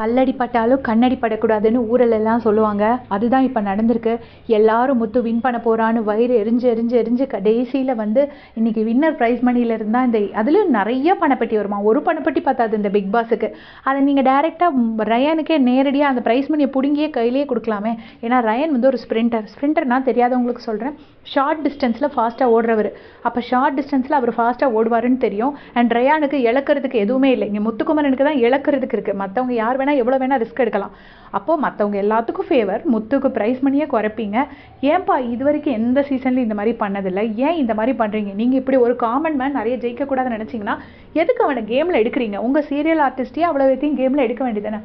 கல்லடி பட்டாலும் கண்ணடி படக்கூடாதுன்னு ஊரலெல்லாம் சொல்லுவாங்க. அதுதான் இப்போ நடந்திருக்கு. எல்லாரும் முத்து வின் பண்ண போகிறான்னு வயிறு எரிஞ்சு எரிஞ்சு எரிஞ்சு கடைசியில் வந்து இன்றைக்கி வின்னர் ப்ரைஸ் மணியில் இருந்தால் இந்த அதுலேயும் நிறைய பணப்பெட்டி வருமா? ஒரு பணப்பெட்டி பார்த்தாது இந்த பிக் பாஸுக்கு அதை நீங்கள் டைரெக்டாக ரயானுக்கே நேரடியாக அந்த ப்ரைஸ் மணியை பிடுங்கியே கையிலேயே கொடுக்கலாமே. ஏன்னா ரயன் வந்து ஒரு ஸ்ப்ரிண்டர் ஸ்ப்ரிண்டர்னா தெரியாதவங்களுக்கு சொல்கிறேன் ஷார்ட் டிஸ்டன்ஸில் ஃபாஸ்ட்டாக ஓடுறவர். அப்போ ஷார்ட் டிஸ்டன்ஸில் அவர் ஃபாஸ்ட்டாக ஓடுவாருன்னு தெரியும். அண்ட் ரயானுக்கு இழக்கிறதுக்கு எதுவுமே இல்லை. இங்கே முத்துக்குமரனுக்கு தான் இழக்கிறதுக்கு இருக்குது மற்றவங்க யார் வேணால் எவ்வளோ வேணால் ரிஸ்க் எடுக்கலாம். அப்போது மற்றவங்க எல்லாத்துக்கும் ஃபேவர் முத்துக்கு ப்ரைஸ் மணியே குறைப்பீங்க. ஏன்பா இது வரைக்கும் எந்த சீசன்லையும் இந்த மாதிரி பண்ணதில்லை? ஏன் இந்த மாதிரி பண்ணுறீங்க நீங்கள் இப்படி ஒரு காமன் மேன் நிறைய ஜெயிக்கக்கூடாதுன்னு நினச்சிங்கன்னா எதுக்கு அவனை கேமில் எடுக்கிறீங்க? உங்கள் சீரியல் ஆர்டிஸ்டே அவ்வளோ வைத்தையும் கேமில் எடுக்க வேண்டியதானே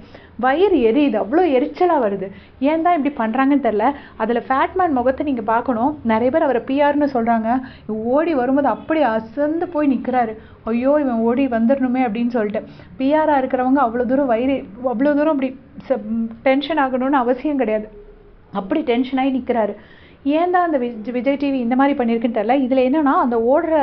வயிறு எரியுது. அவ்வளோ எரிச்சலாக வருது. ஏன் தான் இப்படி பண்ணுறாங்கன்னு தெரில அதில் ஃபேட்மேன் முகத்தை நீங்கள் பார்க்கணும். நிறைய பேர் அவரை பிஆர்னு சொல்கிறாங்க ஓடி வரும்போது அப்படி அசந்து போய் நிற்கிறாரு ஐயோ இவன் ஓடி வந்துடணுமே அப்படின்னு சொல்லிட்டு. பிஆராக இருக்கிறவங்க அவ்வளோ தூரம் வயிறு அவ்வளோ தூரம் அப்படி டென்ஷன் ஆகணும்னு அவசியம் கிடையாது. அப்படி டென்ஷன் ஆகி நிற்கிறாரு ஏன் தான் அந்த விஜ் விஜய் டிவி இந்த மாதிரி பண்ணியிருக்குன்னு தெரில இதில் என்னென்னா அந்த ஓடுற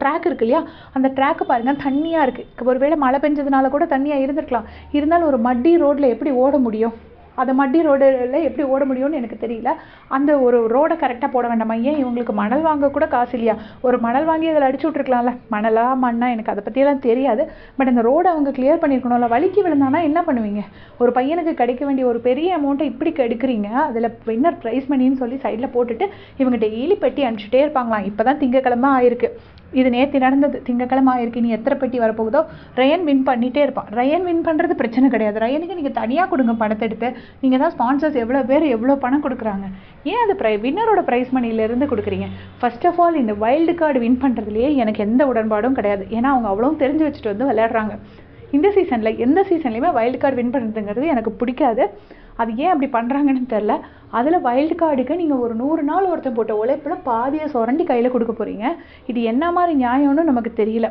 ட்ராக் இருக்கு இல்லையா? அந்த ட்ராக்கு பாருங்கள் தண்ணியாக இருக்குது ஒருவேளை மழை பெஞ்சதுனால கூட தண்ணியாக இருந்திருக்கலாம். இருந்தாலும் ஒரு மட்டி ரோட்டில் எப்படி ஓட முடியும்? அதை மட்டி ரோடில் எப்படி ஓட முடியும்னு எனக்கு தெரியல. அந்த ஒரு ரோடை கரெக்டாக போட வேண்டாமா? ஏன் இவங்களுக்கு மணல் வாங்க கூட காசு இல்லையா? ஒரு மணல் வாங்கி அதில் அடிச்சு விட்ருக்கலாம்ல மணலா மண்ணா எனக்கு அதை பற்றியெல்லாம் தெரியாது. பட் அந்த ரோடை அவங்க கிளியர் பண்ணியிருக்கணும்ல. வலிக்கு விழுந்தானா என்ன பண்ணுவீங்க? ஒரு பையனுக்கு கிடைக்க வேண்டிய ஒரு பெரிய அமௌண்ட்டை இப்படி கெடுக்குறீங்க. அதில் வின்னர் ப்ரைஸ் மணின்னு சொல்லி சைடில் போட்டுட்டு இவங்க டெய்லி பெட்டி அனுப்பிச்சிட்டே இருப்பாங்களாம். இப்போ தான் திங்கக்கிழமை ஆயிருக்கு. இது நேற்று நடந்தது. திங்கக்கிழமை ஆயிருக்கு. நீ எத்தனை பெட்டி வரப்போகுதோ? ரயன் வின் பண்ணிகிட்டே இருப்பான். ரயன் வின் பண்ணுறது பிரச்சனை கிடையாது. ரயனுக்கு நீங்கள் தனியாக கொடுங்க பணத்தை எடுத்து. நீங்கள் தான் ஸ்பான்சர்ஸ் எவ்வளோ பேர் எவ்வளோ பணம் கொடுக்குறாங்க? ஏன் அது ப்ரை வின்னரோட ப்ரைஸ் மணிலேருந்து கொடுக்குறீங்க? ஃபர்ஸ்ட் ஆஃப் ஆல் இந்த வைல்டு கார்டு வின் பண்ணுறதுலேயே எனக்கு எந்த உடன்பாடும் கிடையாது. ஏன்னா அவங்க அவ்வளோ தெரிஞ்சு வச்சுட்டு வந்து விளையாடுறாங்க. இந்த சீசனில் எந்த சீசன்லையுமே வைல்டு கார்டு வின் பண்ணுறதுங்கிறது எனக்கு பிடிக்காது. அது ஏன் அப்படி பண்ணுறாங்கன்னு தெரில அதில் வைல்டு கார்டுக்கு நீங்கள் ஒரு நூறு நாள் ஒருத்தன் போட்ட உழைப்பில் பாதியை சுரண்டி கையில் கொடுக்க போகிறீங்க இது என்ன மாதிரி நியாயம்னு நமக்கு தெரியல.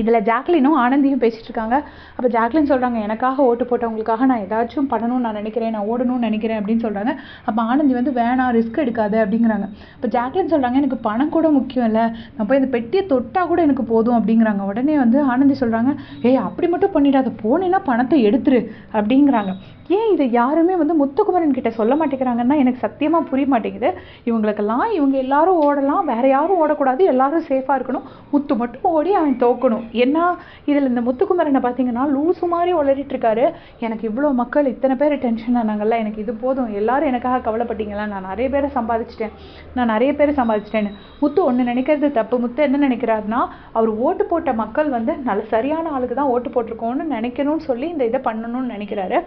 இதில் ஜாக்லினும் ஆனந்தியும் பேசிகிட்டு இருக்காங்க அப்போ ஜாக்லின் சொல்கிறாங்க எனக்காக ஓட்டு போட்டவங்களுக்காக நான் ஏதாச்சும் பண்ணணும்னு நான் நினைக்கிறேன் நான் ஓடணும்னு நினைக்கிறேன் அப்படின்னு சொல்கிறாங்க அப்போ ஆனந்தி வந்து வேணாம் ரிஸ்க் எடுக்காது அப்படிங்கிறாங்க. இப்போ ஜாக்லின் சொல்கிறாங்க எனக்கு பணம் கூட முக்கியம் இல்லை. நான் போய் இந்த பெட்டியை தொட்டால் கூட எனக்கு போதும் அப்படிங்கிறாங்க. உடனே வந்து ஆனந்தி சொல்கிறாங்க ஏய் அப்படி மட்டும் பண்ணிடாத. போனேன்னா பணத்தை எடுத்துரு அப்படிங்கிறாங்க. ஏன் இதை யாருமே வந்து முத்துக்குமரன் கிட்ட சொல்ல மாட்டேங்கிறாங்கன்னா எனக்கு சத்தியமாக புரிய மாட்டேங்குது. இவங்களுக்கெல்லாம் இவங்க எல்லாரும் ஓடலாம். வேற யாரும் ஓடக்கூடாது. எல்லாரும் சேஃபாக இருக்கணும். முத்து மட்டும் ஓடி அவன் தோக்கணும். ஏன்னா இதில் இந்த முத்துக்குமரனை பார்த்தீங்கன்னா லூசு மாதிரி உளறிட்டுருக்காரு எனக்கு இவ்வளோ மக்கள் இத்தனை பேர் டென்ஷன் ஆனாங்கல்ல எனக்கு இது போதும். எல்லாரும் எனக்காக கவலைப்பட்டீங்களா? நான் நிறைய பேரை சம்பாதிச்சிட்டேன். நான் நிறைய பேரை சம்பாதிச்சிட்டேன்னு முத்து ஒன்று நினைக்கிறது தப்பு. முத்து என்ன நினைக்கிறாருன்னா அவர் ஓட்டு போட்ட மக்கள் வந்து நல்ல சரியான ஆளுக்கு தான் ஓட்டு போட்டிருக்கோன்னு நினைக்கணும்னு சொல்லி இந்த இதை பண்ணணும்னு நினைக்கிறாரு.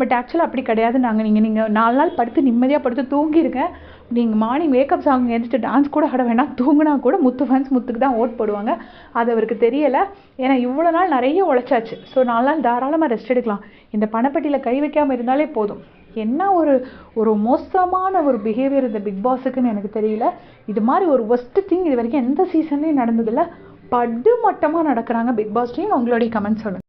பட் ஆக்சுவலாக அப்படி கிடையாது. நாங்கள் நீங்கள் நீங்கள் நாலு நாள் படுத்து நிம்மதியாக படுத்து தூங்கியிருக்கேன் நீங்கள் மார்னிங் மேக்கப் சாங் எழுந்துட்டு டான்ஸ் கூட ஆட வேணாம். தூங்கினா கூட முத்து ஃபேன்ஸ் முத்துக்கு தான் ஓட் போடுவாங்க. அது அவருக்கு தெரியலை. ஏன்னா இவ்வளோ நாள் நிறைய உழைச்சாச்சு. ஸோ நாலு நாள் தாராளமாக ரெஸ்ட் எடுக்கலாம். இந்த பணப்பட்டியில் கை வைக்காமல் இருந்தாலே போதும். என்ன ஒரு ஒரு மோசமான ஒரு பிஹேவியர் இந்த பிக் பாஸுக்குன்னு எனக்கு தெரியல. இது மாதிரி ஒரு ஒஸ்ட் திங் இது வரைக்கும் எந்த சீசன்லேயும் நடந்ததில்லை. படு மட்டமாக நடக்கிறாங்க பிக் பாஸ் டீம் உங்களுடைய கமெண்ட் சொல்லுங்கள்